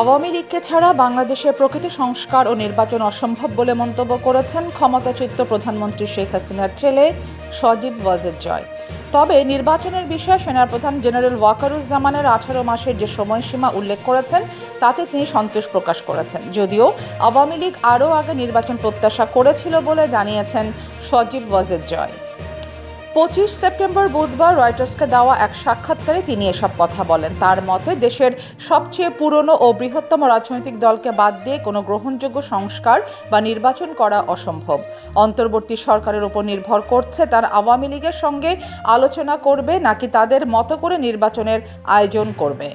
আওয়ামী লীগকে ছাড়া বাংলাদেশের প্রকৃত সংস্কার ও নির্বাচন অসম্ভব বলে মন্তব্য করেছেন ক্ষমতাচ্যুত প্রধানমন্ত্রী শেখ হাসিনার ছেলে সজীব ওয়াজেদ জয়। তবে নির্বাচনের বিষয়ে সেনাপ্রধান জেনারেল ওয়াকারুজ্জামানের আঠারো মাসের যে সময়সীমা উল্লেখ করেছেন, তাতে তিনি সন্তোষ প্রকাশ করেছেন। যদিও আওয়ামী লীগ আরও আগে নির্বাচন প্রত্যাশা করেছিল বলে জানিয়েছেন সজীব ওয়াজেদ জয়। পঁচিশ সেপ্টেম্বর বুধবার রয়টার্সকে দেওয়া এক সাক্ষাৎকারে তিনি এসব কথা বলেন। তার মতে, দেশের সবচেয়ে পুরনো ও বৃহত্তম রাজনৈতিক দলকে বাদ দিয়ে কোনো গ্রহণযোগ্য সংস্কার বা নির্বাচন করা অসম্ভব। অন্তর্বর্তী সরকারের উপর নির্ভর করছে তার আওয়ামী লীগের সঙ্গে আলোচনা করবে নাকি তাদের মতো করে নির্বাচনের আয়োজন করবে।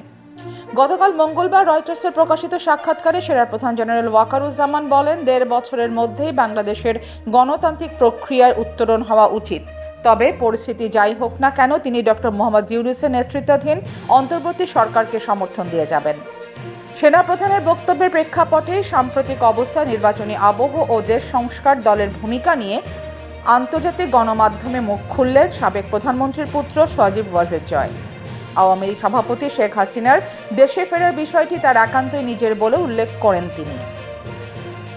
গতকাল মঙ্গলবার রয়টার্সের প্রকাশিত সাক্ষাৎকারে সেনাপ্রধান জেনারেল ওয়াকারুজ্জামান বলেন, দেড় বছরের মধ্যেই বাংলাদেশের গণতান্ত্রিক প্রক্রিয়ার উত্তরণ হওয়া উচিত। তবে পরিস্থিতি যাই হোক না কেন, তিনি ডক্টর মোহাম্মদ ইউনুসের নেতৃত্বাধীন অন্তর্বর্তী সরকারকে সমর্থন দিয়ে যাবেন। সেনাপ্রধানের বক্তব্যের প্রেক্ষাপটে সাম্প্রতিক অবস্থা নির্বাচনী আবহ ও দেশ সংস্কার দলের ভূমিকা নিয়ে আন্তর্জাতিক গণমাধ্যমে মুখ খুললেন সাবেক প্রধানমন্ত্রীর পুত্র সজীব ওয়াজেদ জয়। আওয়ামী লীগ সভাপতি শেখ হাসিনার দেশে ফেরার বিষয়টি তার একান্তই নিজের বলে উল্লেখ করেন তিনি।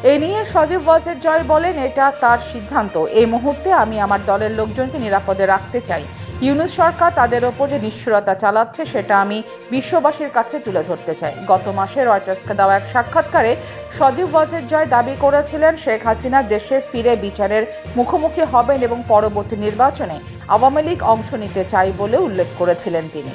এ নিয়ে সজীব ওয়াজেদ জয় বলেন, এটা তার সিদ্ধান্ত। এই মুহূর্তে আমি আমার দলের লোকজনকে নিরাপদে রাখতে চাই। ইউনুস সরকার তাদের ওপর যে নিষ্ঠুরতা চালাচ্ছে, সেটা আমি বিশ্ববাসীর কাছে তুলে ধরতে চাই। গত মাসে রয়টার্সকে দেওয়া এক সাক্ষাৎকারে সজীব ওয়াজেদ জয় দাবি করেছিলেন, শেখ হাসিনা দেশে ফিরে বিচারের মুখোমুখি হবেন এবং পরবর্তী নির্বাচনে আওয়ামী লীগ অংশ নিতে চাই বলে উল্লেখ করেছিলেন তিনি।